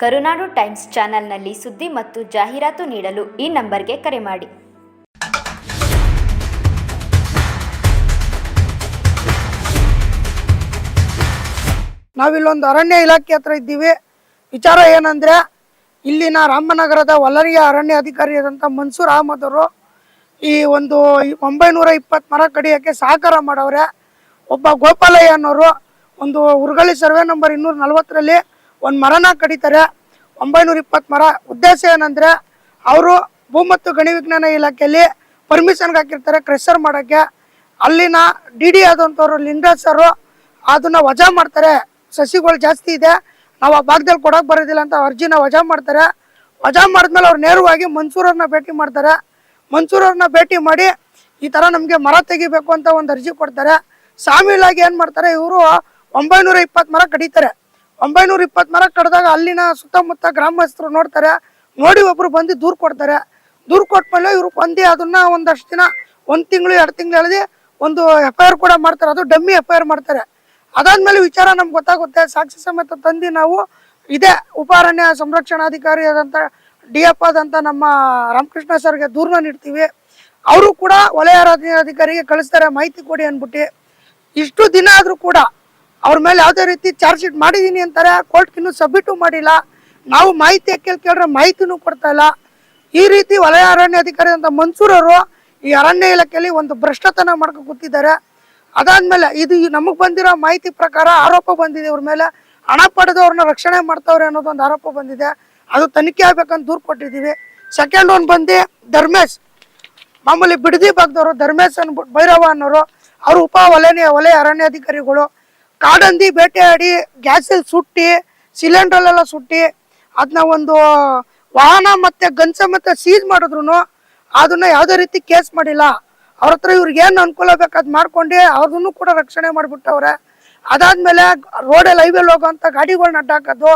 ಕರುನಾಡು times ಚಾನೆಲ್ನಲ್ಲಿ ಸುದ್ದಿ ಮತ್ತು ಜಾಹೀರಾತು ನೀಡಲು ಈ ನಂಬರ್ಗೆ ಕರೆ ಮಾಡಿ. ನಾವಿಲ್ಲೊಂದು ಅರಣ್ಯ ಇಲಾಖೆ ಹತ್ರ ಇದ್ದೀವಿ. ವಿಚಾರ ಏನಂದ್ರೆ, ಇಲ್ಲಿನ ರಾಮನಗರದ ವಲರಿಯ ಅರಣ್ಯ ಅಧಿಕಾರಿಯಾದಂಥ ಮನ್ಸೂರ್ ಅಹಮದ್ ಅವರು ಈ ಒಂದು ಒಂಬೈನೂರ ಇಪ್ಪತ್ತು ಮರ ಕಡಿಯೋಕ್ಕೆ ಸಹಕಾರ ಮಾಡವ್ರೆ. ಒಬ್ಬ ಗೋಪಾಲಯ್ಯ ಅನ್ನೋರು ಒಂದು ಉರ್ಗಳಿ ಸರ್ವೆ ನಂಬರ್ ಇನ್ನೂರ ನಲ್ವತ್ತರಲ್ಲಿ ಒಂದು ಮರನ ಕಡಿತಾರೆ, ಒಂಬೈನೂರ ಇಪ್ಪತ್ತು ಮರ. ಉದ್ದೇಶ ಏನಂದ್ರೆ, ಅವರು ಭೂ ಮತ್ತು ಗಣಿ ವಿಜ್ಞಾನ ಇಲಾಖೆಯಲ್ಲಿ ಪರ್ಮಿಷನ್ಗೆ ಹಾಕಿರ್ತಾರೆ ಕ್ರೆಷರ್ ಮಾಡೋಕ್ಕೆ. ಅಲ್ಲಿನ ಡಿ ಡಿ ಆದಂಥವ್ರು ಲಿಂಗರಾಜ್ ಸರು ಅದನ್ನ ವಜಾ ಮಾಡ್ತಾರೆ. ಸಸಿಗಳು ಜಾಸ್ತಿ ಇದೆ, ನಾವು ಆ ಭಾಗದಲ್ಲಿ ಕೊಡೋಕೆ ಬರೋದಿಲ್ಲ ಅಂತ ಅರ್ಜಿನ ವಜಾ ಮಾಡ್ತಾರೆ. ವಜಾ ಮಾಡಿದ್ಮೇಲೆ ಅವ್ರು ನೇರವಾಗಿ ಮನ್ಸೂರವ್ರನ್ನ ಭೇಟಿ ಮಾಡ್ತಾರೆ. ಮನ್ಸೂರವ್ರನ್ನ ಭೇಟಿ ಮಾಡಿ ಈ ಥರ ನಮಗೆ ಮರ ತೆಗಿಬೇಕು ಅಂತ ಒಂದು ಅರ್ಜಿ ಕೊಡ್ತಾರೆ. ಸಾಮೀಲಾಗಿ ಏನು ಮಾಡ್ತಾರೆ, ಇವರು ಒಂಬೈನೂರ ಇಪ್ಪತ್ತು ಮರ ಕಡಿತಾರೆ. ಒಂಬೈನೂರ ಇಪ್ಪತ್ತು ಮರ ಕಡ್ದಾಗ ಅಲ್ಲಿನ ಸುತ್ತಮುತ್ತ ಗ್ರಾಮಸ್ಥರು ನೋಡ್ತಾರೆ. ನೋಡಿ ಒಬ್ರು ಬಂದು ದೂರು ಕೊಡ್ತಾರೆ. ದೂರು ಕೊಟ್ಮೇಲೆ ಇವ್ರು ಬಂದು ಅದನ್ನ ಒಂದಷ್ಟು ದಿನ, ಒಂದು ತಿಂಗಳು, ಎರಡು ತಿಂಗಳು ಎಳೆದು ಒಂದು ಎಫ್ ಐ ಆರ್ ಕೂಡ ಮಾಡ್ತಾರೆ. ಅದು ಡಮ್ಮಿ ಎಫ್ ಐ ಆರ್ ಮಾಡ್ತಾರೆ. ಅದಾದ್ಮೇಲೆ ವಿಚಾರ ನಮ್ಗೆ ಗೊತ್ತಾಗುತ್ತೆ. ಸಾಕ್ಷಿ ಸಮೇತ ತಂದು ನಾವು ಇದೇ ಉಪ ಅರಣ್ಯ ಸಂರಕ್ಷಣಾಧಿಕಾರಿ ಆದಂತ ಡಿ ಎಫ್ ಆದಂಥ ನಮ್ಮ ರಾಮಕೃಷ್ಣ ಸರ್ಗೆ ದೂರನ್ನ ನೀಡ್ತೀವಿ. ಅವರು ಕೂಡ ವಲಯ ಅಧಿಕಾರಿಗೆ ಕಳಿಸ್ತಾರೆ. ಮಾಹಿತಿ ಕೊಡಿ ಅಂದ್ಬಿಟ್ಟು. ಇಷ್ಟು ದಿನ ಆದರೂ ಕೂಡ ಅವ್ರ ಮೇಲೆ ಯಾವುದೇ ರೀತಿ ಚಾರ್ಜ್ ಶೀಟ್ ಮಾಡಿದ್ದೀನಿ ಅಂತಾರೆ ಕೋರ್ಟ್ಗೆ ಇನ್ನೂ ಸಬ್ಮಿಟು ಮಾಡಿಲ್ಲ. ನಾವು ಮಾಹಿತಿ ಕೇಳಿ ಕೇಳಿದ್ರೆ ಮಾಹಿತಿನೂ ಕೊಡ್ತಾ ಇಲ್ಲ. ಈ ರೀತಿ ವಲಯ ಅರಣ್ಯ ಅಧಿಕಾರಿ ಅಂತ ಮನ್ಸೂರವರು ಈ ಅರಣ್ಯ ಇಲಾಖೆಯಲ್ಲಿ ಒಂದು ಭ್ರಷ್ಟತನ ಮಾಡ್ಕೊಂಡು ಕೂತಿದ್ದಾರೆ. ಅದಾದ್ಮೇಲೆ ಇದು ನಮಗೆ ಬಂದಿರೋ ಮಾಹಿತಿ ಪ್ರಕಾರ ಆರೋಪ ಬಂದಿದೆ ಇವ್ರ ಮೇಲೆ. ಹಣ ಪಡೆದವ್ರನ್ನ ರಕ್ಷಣೆ ಮಾಡ್ತಾವ್ರೆ ಅನ್ನೋದೊಂದು ಆರೋಪ ಬಂದಿದೆ. ಅದು ತನಿಖೆ ಆಗ್ಬೇಕಂತ ದೂರು ಕೊಟ್ಟಿದ್ದೀವಿ. ಸೆಕೆಂಡ್ ಒನ್ ಬಂದು ಧರ್ಮೇಶ್. ಮಾಮೂಲಿ ಬಿಡದಿ ಭಾಗದವರು ಧರ್ಮೇಶ್ ಅನ್ಬಿಟ್ಟು ಭೈರವ ಅನ್ನೋರು. ಅವರು ಉಪ ವಲಯ ವಲಯ ಅರಣ್ಯಾಧಿಕಾರಿಗಳು ಕಾಡಂದಿ ಬೇಟೆಯಾಡಿ ಗ್ಯಾಸಲ್ಲಿ ಸುಟ್ಟಿ ಸಿಲಿಂಡ್ರಲ್ಲೆಲ್ಲ ಸುಟ್ಟಿ ಅದನ್ನ ಒಂದು ವಾಹನ ಮತ್ತೆ ಗನ್ ಸಮೇತ ಸೀಸ್ ಮಾಡಿದ್ರು ಅದನ್ನ ಯಾವುದೇ ರೀತಿ ಕೇಸ್ ಮಾಡಿಲ್ಲ. ಅವ್ರ ಹತ್ರ ಇವ್ರಿಗೆ ಏನು ಅನುಕೂಲ ಬೇಕು ಅದು ಮಾಡ್ಕೊಂಡು ಅವ್ರದನ್ನು ಕೂಡ ರಕ್ಷಣೆ ಮಾಡಿಬಿಟ್ಟವ್ರೆ. ಅದಾದ್ಮೇಲೆ ರೋಡಲ್ಲಿ ಹೈವೇಲಿ ಹೋಗೋಂಥ ಗಾಡಿಗಳ್ನ ಅಡ್ಡಾಕೋದು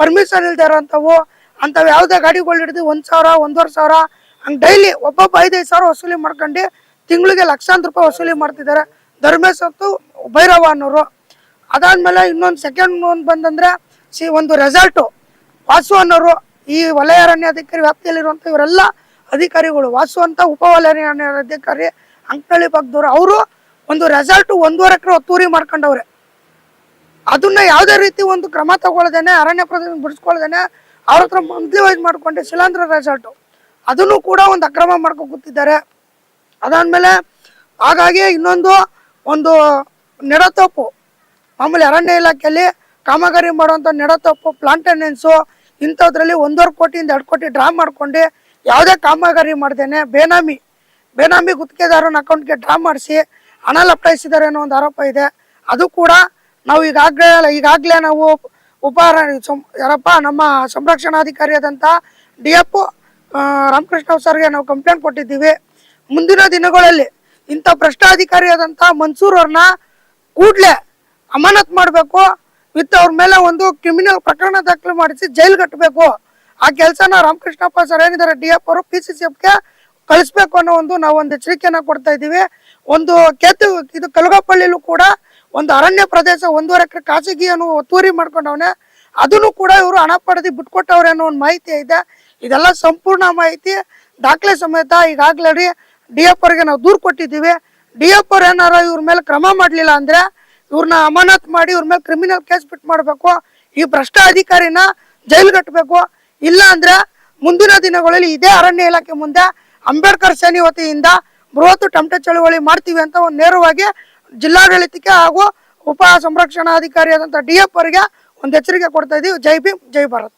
ಪರ್ಮಿಷನ್ ಇಲ್ದೇ ಇರೋಂಥವು, ಅಂಥವು ಯಾವುದೇ ಗಾಡಿಗಳು ಹಿಡಿದು ಒಂದು ಸಾವಿರ, ಒಂದೂವರೆ ಸಾವಿರ, ಹಂಗೆ ಡೈಲಿ ಒಬ್ಬೊಬ್ಬ ಐದೈದು ಸಾವಿರ ವಸೂಲಿ ಮಾಡ್ಕೊಂಡು ತಿಂಗಳಿಗೆ ಲಕ್ಷಾಂತರ ರೂಪಾಯಿ ವಸೂಲಿ ಮಾಡ್ತಿದ್ದಾರೆ. ಧರ್ಮೇಶ್ ಮತ್ತು ಭೈರವ ಅನ್ನೋರು. ಅದಾದ್ಮೇಲೆ ಇನ್ನೊಂದು ಸೆಕೆಂಡ್ ಒಂದು ಬಂದಂದ್ರೆ ಸಿ ಒಂದು ರೆಸಾರ್ಟು ವಾಸು ಅನ್ನೋರು, ಈ ವಲಯ ಅರಣ್ಯಾಧಿಕಾರಿ ವ್ಯಾಪ್ತಿಯಲ್ಲಿರುವಂಥ ಇವರೆಲ್ಲ ಅಧಿಕಾರಿಗಳು, ವಾಸು ಅಂತ ಉಪ ಅಧಿಕಾರಿ ಅಂಕನಳ್ಳಿ ಭಾಗದವ್ರು, ಅವರು ಒಂದು ರೆಸಾರ್ಟು ಒಂದೂವರೆ ಎಕರೆ ಒತ್ತೂರಿ ಮಾಡ್ಕೊಂಡವ್ರೆ. ಅದನ್ನ ಯಾವುದೇ ರೀತಿ ಒಂದು ಕ್ರಮ ತಗೊಳ್ಳದೇನೆ ಅರಣ್ಯ ಪ್ರದೇಶ ಬಿಡಿಸ್ಕೊಳ್ದೇನೆ, ಅವ್ರ ಹತ್ರ ಮಂತ್ಲಿ ವೈಸ್ ಮಾಡ್ಕೊಂಡೆ ಶಿಲಾಂಧ್ರ ರೆಸಾರ್ಟು ಅದನ್ನು ಕೂಡ ಒಂದು ಅಕ್ರಮ ಮಾಡ್ಕೊಂಡು ಕೂತಿದ್ದಾರೆ. ಅದಾದ್ಮೇಲೆ ಹಾಗಾಗಿ ಇನ್ನೊಂದು ಒಂದು ನೆಡತೋಪು ಮಾಮೂಲಿ ಅರಣ್ಯ ಇಲಾಖೆಯಲ್ಲಿ ಕಾಮಗಾರಿ ಮಾಡುವಂಥ ನೆಡತೋಪು ಪ್ಲಾಂಟೆನೆನ್ಸು ಇಂಥದ್ರಲ್ಲಿ ಒಂದೂವರೆ ಕೋಟಿಯಿಂದ ಎರಡು ಕೋಟಿ ಡ್ರಾ ಮಾಡ್ಕೊಂಡು ಯಾವುದೇ ಕಾಮಗಾರಿ ಮಾಡ್ದೇನೆ ಬೇನಾಮಿ. ಬೇನಾಮಿ ಗುತ್ತಿಗೆದಾರನ ಅಕೌಂಟ್ಗೆ ಡ್ರಾ ಮಾಡಿಸಿ ಹಣ ಲಪ್ಟಾಯಿಸಿದ್ದಾರೆ ಅನ್ನೋ ಒಂದು ಆರೋಪ ಇದೆ. ಅದು ಕೂಡ ನಾವು ಈಗಾಗಲೇ ಈಗಾಗಲೇ ನಾವು ಉಪಹಾರ ಯಾರಪ್ಪ, ನಮ್ಮ ಸಂರಕ್ಷಣಾಧಿಕಾರಿಯಾದಂಥ ಡಿ ಎಫ್ ರಾಮಕೃಷ್ಣ ಸರ್ಗೆ ನಾವು ಕಂಪ್ಲೇಂಟ್ ಕೊಟ್ಟಿದ್ದೀವಿ. ಮುಂದಿನ ದಿನಗಳಲ್ಲಿ ಇಂಥ ಭ್ರಷ್ಟಾಧಿಕಾರಿಯಾದಂಥ ಮನ್ಸೂರ್ ಅವ್ರನ್ನ ಕೂಡಲೇ ಅಮಾನತ್ ಮಾಡಬೇಕು, ವಿತ್ ಅವ್ರ ಮೇಲೆ ಒಂದು ಕ್ರಿಮಿನಲ್ ಪ್ರಕರಣ ದಾಖಲು ಮಾಡಿಸಿ ಜೈಲ್ ಕಟ್ಟಬೇಕು ಆ ಕೆಲಸನ ರಾಮಕೃಷ್ಣಪ್ಪ ಸರ್ ಏನಿದ್ದಾರೆ, ಡಿ ಎಫ್ ಅವರು ಪಿ ಸಿ ಸಿ ಎಫ್ಗೆ ಕಳಿಸ್ಬೇಕು ಅನ್ನೋ ಒಂದು ನಾವು ಒಂದು ಎಚ್ಚರಿಕೆಯನ್ನ ಕೊಡ್ತಾ ಇದ್ದೀವಿ. ಒಂದು ಕೇತು ಇದು ಕಲಗಪಳ್ಳಿಲೂ ಕೂಡ ಒಂದು ಅರಣ್ಯ ಪ್ರದೇಶ ಒಂದೂವರೆ ಎಕರೆ ಖಾಸಗಿಯನ್ನು ಒತ್ತುವರಿ ಮಾಡ್ಕೊಂಡವನೆ. ಅದನ್ನು ಕೂಡ ಇವರು ಹಣ ಪಡೆದು ಬಿಟ್ಕೊಟ್ಟವ್ರೆ ಅನ್ನೋ ಒಂದು ಮಾಹಿತಿ ಇದೆ. ಇದೆಲ್ಲ ಸಂಪೂರ್ಣ ಮಾಹಿತಿ. ದಾಖಲೆ ಸಮೇತ ಈಗಾಗಲೇ ಡಿ ಎಫ್ ಅವ್ರಿಗೆ ನಾವು ದೂರು ಕೊಟ್ಟಿದ್ದೀವಿ. ಡಿ ಎಫ್ ಅವ್ರು ಏನಾರ ಇವ್ರ ಮೇಲೆ ಕ್ರಮ ಮಾಡಲಿಲ್ಲ ಅಂದ್ರೆ ಇವ್ರನ್ನ ಅಮಾನತ್ ಮಾಡಿ ಇವ್ರ ಮೇಲೆ ಕ್ರಿಮಿನಲ್ ಕೇಸ್ ಬಿಟ್ ಮಾಡಬೇಕು. ಈ ಭ್ರಷ್ಟ ಅಧಿಕಾರಿನ ಜೈಲ್ ಕಟ್ಟಬೇಕು ಇಲ್ಲ ಅಂದ್ರೆ ಮುಂದಿನ ದಿನಗಳಲ್ಲಿ ಇದೇ ಅರಣ್ಯ ಇಲಾಖೆ ಮುಂದೆ ಅಂಬೇಡ್ಕರ್ ಸೇನೆ ವತಿಯಿಂದ ಬೃಹತ್ ಟಮಟೆ ಚಳುವಳಿ ಮಾಡ್ತೀವಿ ಅಂತ ಒಂದು ನೇರವಾಗಿ ಜಿಲ್ಲಾಡಳಿತಕ್ಕೆ ಹಾಗೂ ಉಪ ಸಂರಕ್ಷಣಾಧಿಕಾರಿಯಾದಂಥ ಡಿ ಎಫ್ ಅವರಿಗೆ ಒಂದು ಎಚ್ಚರಿಕೆ ಕೊಡ್ತಾ ಇದ್ದೀವಿ ಜೈ ಭೀಮ್, ಜೈ ಭಾರತ್.